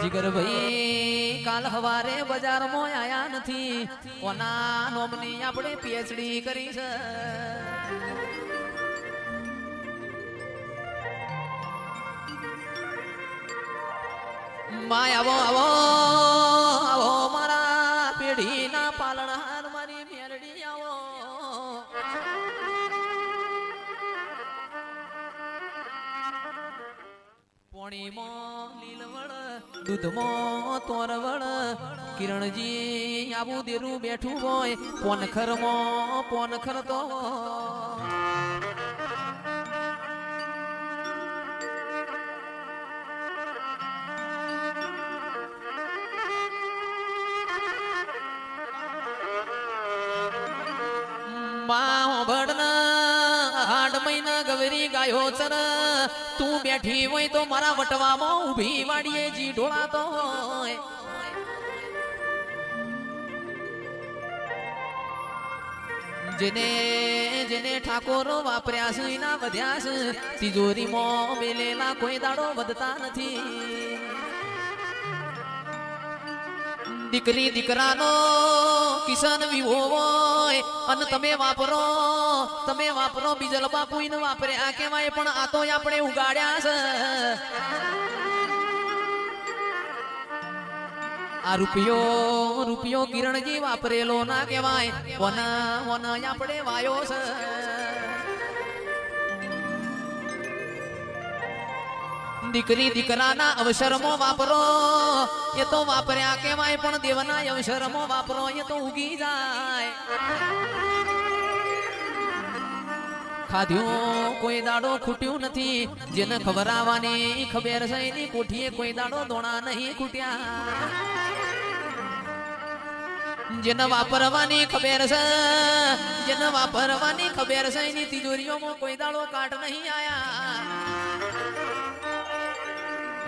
જીગર ભાઈ, કાલ હવારે બજારમાં આયા નથી. કોના નોમની આપણે પીએચડી કરી છે? માય, આવો આવો આવો, મારા પેઢીના પાલણહાર, મારી મેરડી આવો. પોણીમાં લીલવળ દૂધમાં તોરવળ કિરણજી આવું દેરું બેઠું હોય. પોનખરમાં પોનખર તો ગાયો ચર, તું બેઠી હોય તો મારા વટવામાં ઊભી વાડીએ જી ઢોળાતો હોય. જેને જેને ઠાકોરો વાપર્યા છે એના વધ્યા છે, તિજોરીમાં મેલેલા કોઈ દાડો વધતા નથી. દીકરી દીકરાનો કિશન વિવો હોય. અને તમે વાપરો તમે વાપરો બીજલ બાપુ વાપરે આ કહેવાય, પણ આ તો આપણે ઉગાડ્યા છે. આ રૂપિયો રૂપિયો કિરણજી વાપરેલો ના કહેવાય. વના વના આપણે વાયો છે. દીકરી, દીકરાના અવસરમાં વાપરો. એ તો વાપર્યા કેવાય પણ દેવના અવસરમાં વાપરો. એ તો ઉગી જાય. ખાધ્યું કોઈ દાડો, ખૂટ્યું નથી. જેને ખબરાવાની ખબર છે, એની કોઠીએ કોઈ દાડો દોણા નહીં ખૂટ્યા. જેને વાપરવાની ખબર છે, જેને વાપરવાની ખબર છે, એની તિજોરીઓમાં કોઈ દાડો કાટ નહીં આયા.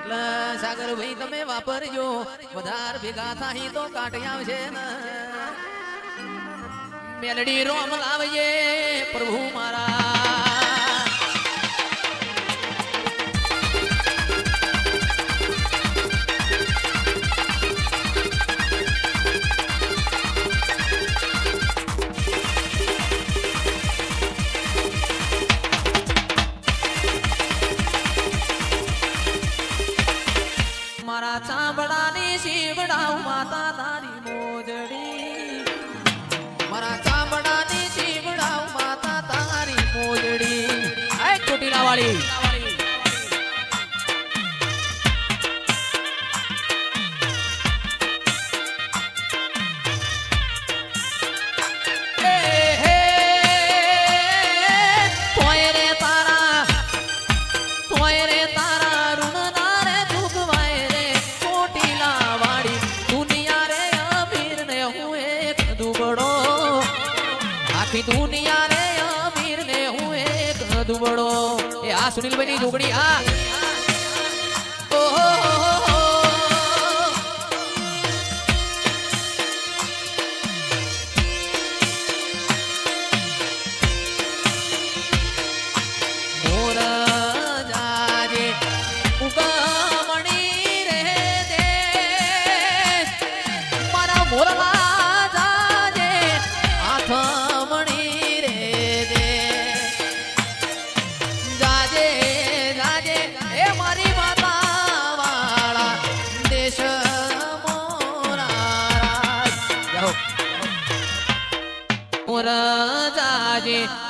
એટલે સાગર ભાઈ, તમે વાપરજો. વધાર ભેગા થાય તો કાઢી આવશે મેલડી રોમ લાવજે પ્રભુ મારા. આખી દુનિયા રે અમીર ને હું એક દુબળો. એ આ સુનિલભાઈ ની જોગણી આ.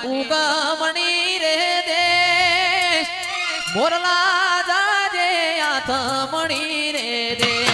ઉગમણી રે દેશ. મોરલા જાજે આથમણી રે દેશ.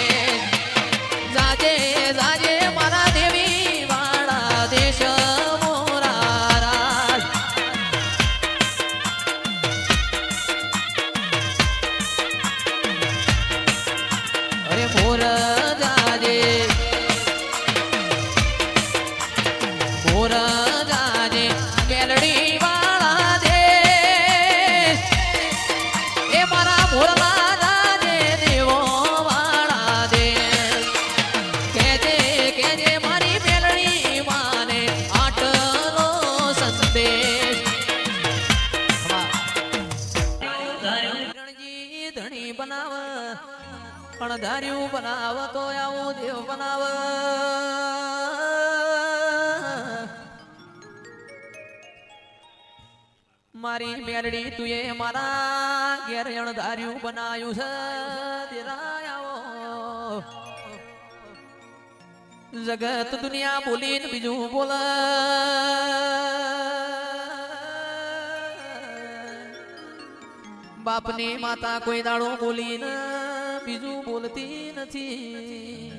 પણ ધાર્યું બનાવ તો આવું દેવ બનાવ. મારી મેરડી તુએ મારા ઘેર ધાર્યું બનાયું છે જગત દુનિયા બોલીને બીજું બોલ. બાપની માતા કોઈ દાડો બોલીને બીજું બોલતી નથી.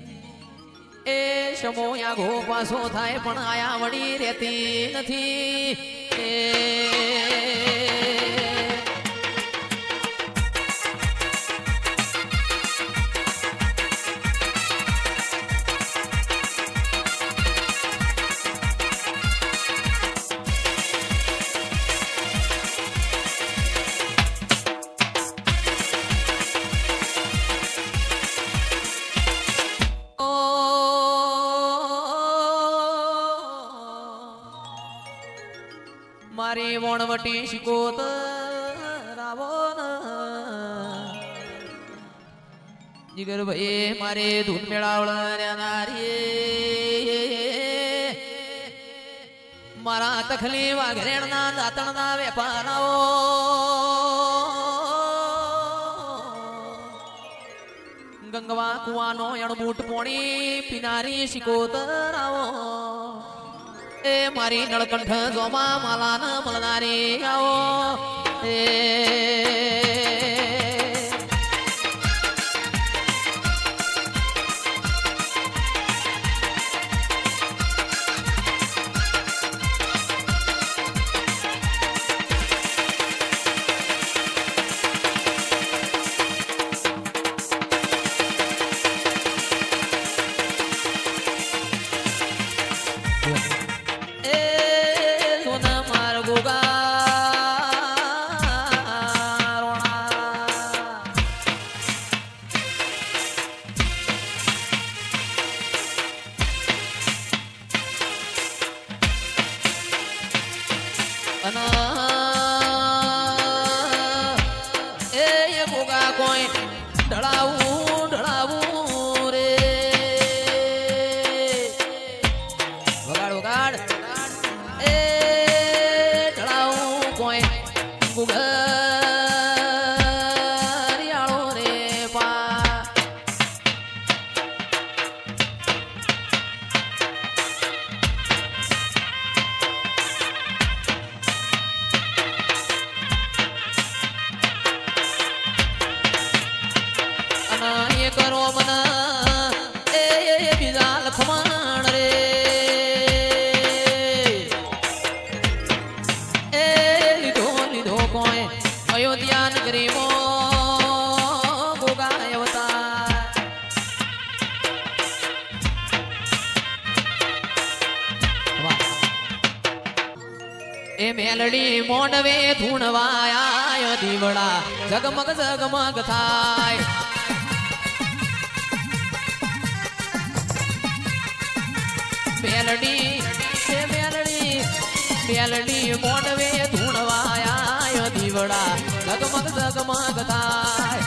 એ સમોયા પાછો થાય પણ આયા વળી રહેતી નથી. એ મારી વણવટી શિકોત રાવો જીગર ભાઈ મારે ધૂન મેળાવડા રે મારા તખલી વાઘરેણના દાતણના વેપારાઓ. ગંગવા કુવાનો એણબૂટ પોણી, પિનારી શિકોતરાવો એ મારી નળકંઠ જોમા માલાન મળનારી આવો. એ અયોધ્યા અવતાર વાહ. એ મેલડી મોડવે ધૂણવાયા દીવડા જગમગ જગમગ થાય મેલડી મેલડી મેલડી મોડવે ધૂણવાયા, દીવડા જગમગ જગમગ થાય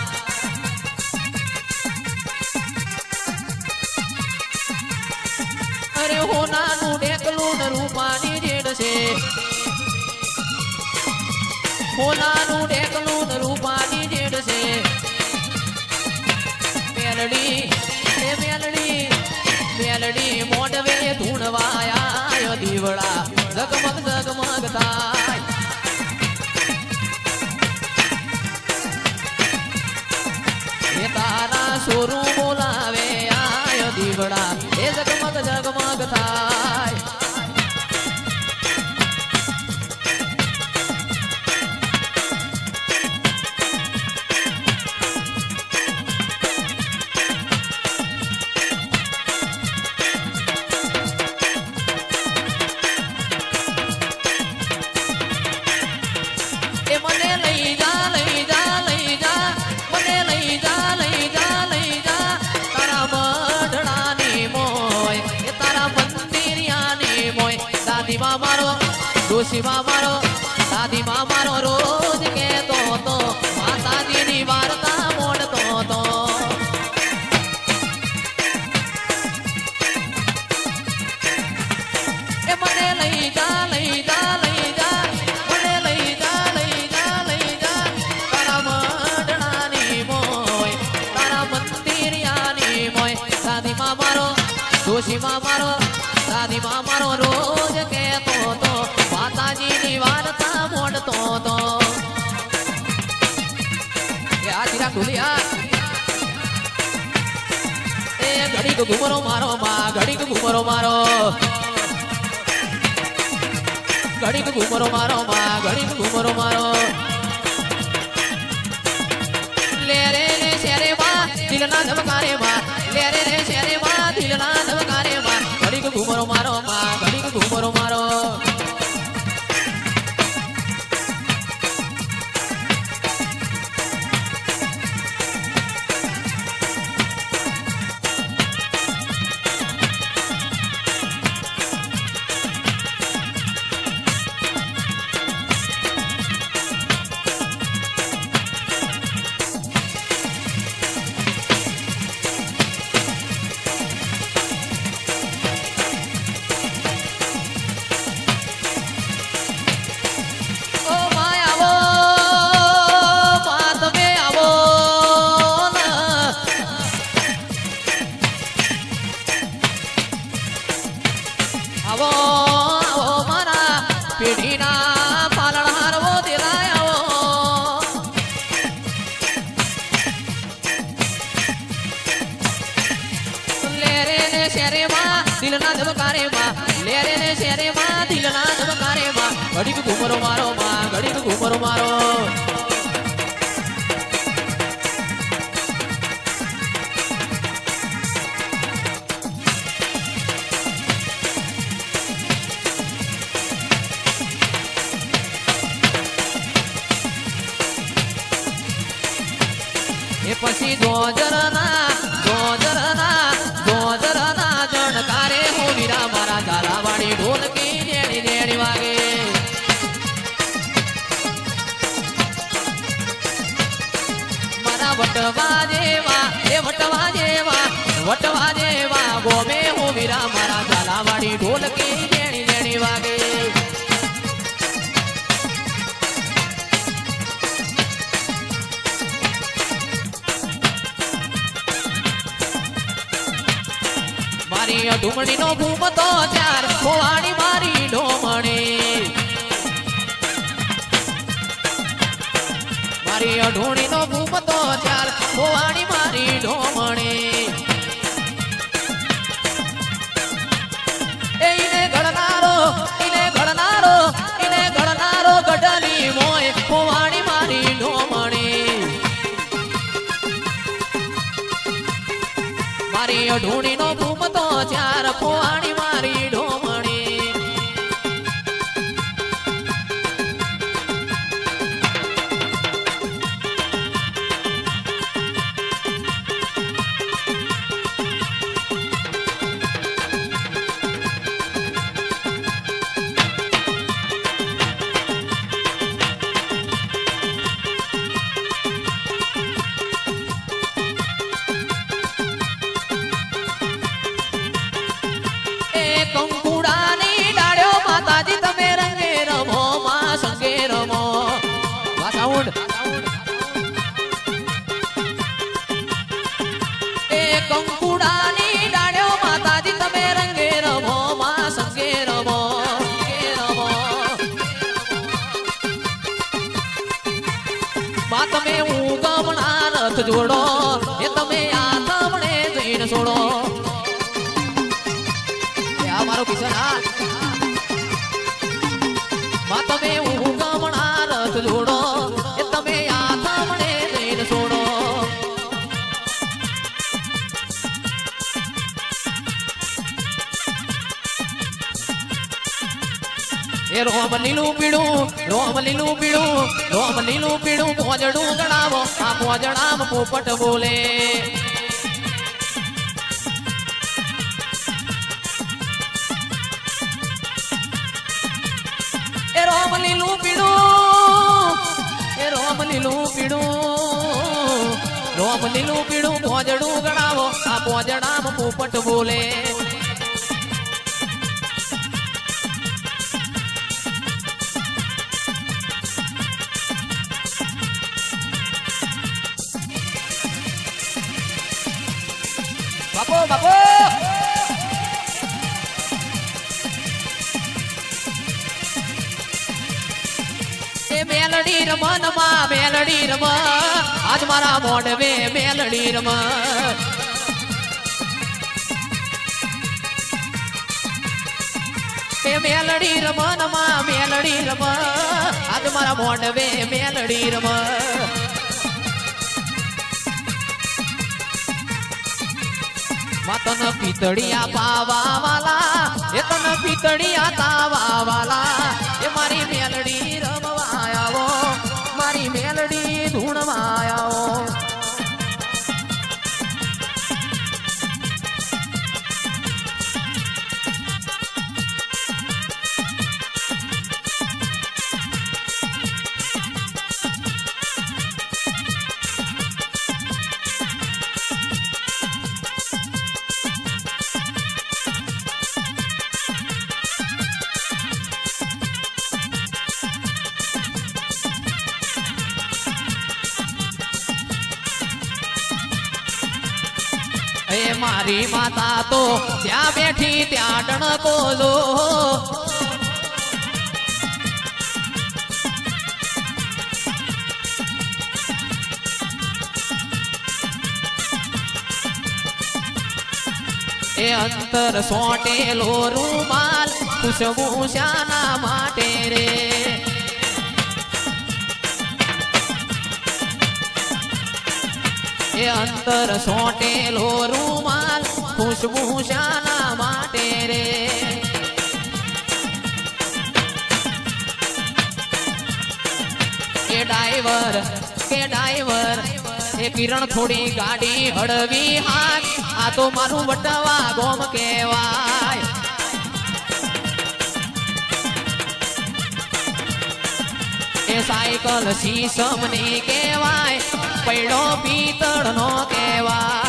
અરે હોનાનું ડેકલું રૂપાની જેડ છે. હોનાનું ડેકલું રૂપાની જેડ છે. મેલડી મેલડી મેલડી મોડવે ધૂણવાયા, દીવડા જગમગ જગમગ થાય. એ તારા સોરું બોલાવે આય દીવડા. એ જગમગ જગમગ થાય. માં મારો ડોશીમાં મારો, દાદીમાં મારો, રોજ કહેતો હતો, માતાજીની વાર્તા મોડતો હતો. એ મને લઈ જા લઈ જા લઈ જા, મને લઈ જા મારો દાદીમાં મારો રોજ કહેતો તો માતાજીની વાર્તા મોડતો તો એ ઢુલિયા. એ ઘડીક ઘુમરો મારો માં, ઘડીક ઘુમરો મારો. ઘડીક ઘુમરો મારો માં, ઘડીક ઘુમરો મારો. લે રે રે શેરે માં, દિલના ધબકારે માં. લે રે રે શેરે માં, દિલના ધબકારે ઘડીક ઘુમરો મારો માં ઘડીક ઘુમરો મારો. ઝાલાવાળી ઢોલકી જેણી જેણી વાગે. મારી ઢુમણી નો ભૂમતો ચાર ખોવાણી મારી ઢોમણી મારી અઢુણી નો ભૂમતો ચાર ખોવાણી મારી ઢોમણી અઢુણી નો ઘૂમતો ચાર ફોવાણી જોડો. એ તમે આ આથમણે જઈને છોડો. આ મારો કિશન હા. એ રોમ લીલું પીળું, રોમ લીલું પીળું, રોમ લીલું પીળું ભોજડું ગણાવો, આ પોજડામ પોપટ બોલે. એ રોમ લીલું પીળું, એ રોમ લીલું પીળું, રોમ લીલું પીળું ભોજડું ગણાવો, આ પોજડામ પોપટ બોલે. રમનમાં મેલડી રમ આજ મારા મોઢવે મેલડી રમ એ મેલડી રમનમાં મેલડી રમ આજ મારા મોઢવે મેલડી રમ માતન પિતળિયા પાવા વાલા એ તન પિતળિયા તાવા વાલા એ મારી માતા, તો ત્યાં બેઠી ત્યાં ડણ બોલો એ અંતર સોટેલો રૂમાલ, ખુશબુ શાના માટે રે. એ અંતર સોટેલો રૂમાલ ખુશબુ શાના માટે રે. એ ડાઈવર કે ડાઈવર એ કિરણ થોડી ગાડી હળવી હાથ આ તો મારું વટવા ગોમ કહેવાય. સાયકલ શીશમની કહેવાય પૈડો પિત્તળ નો કહેવાય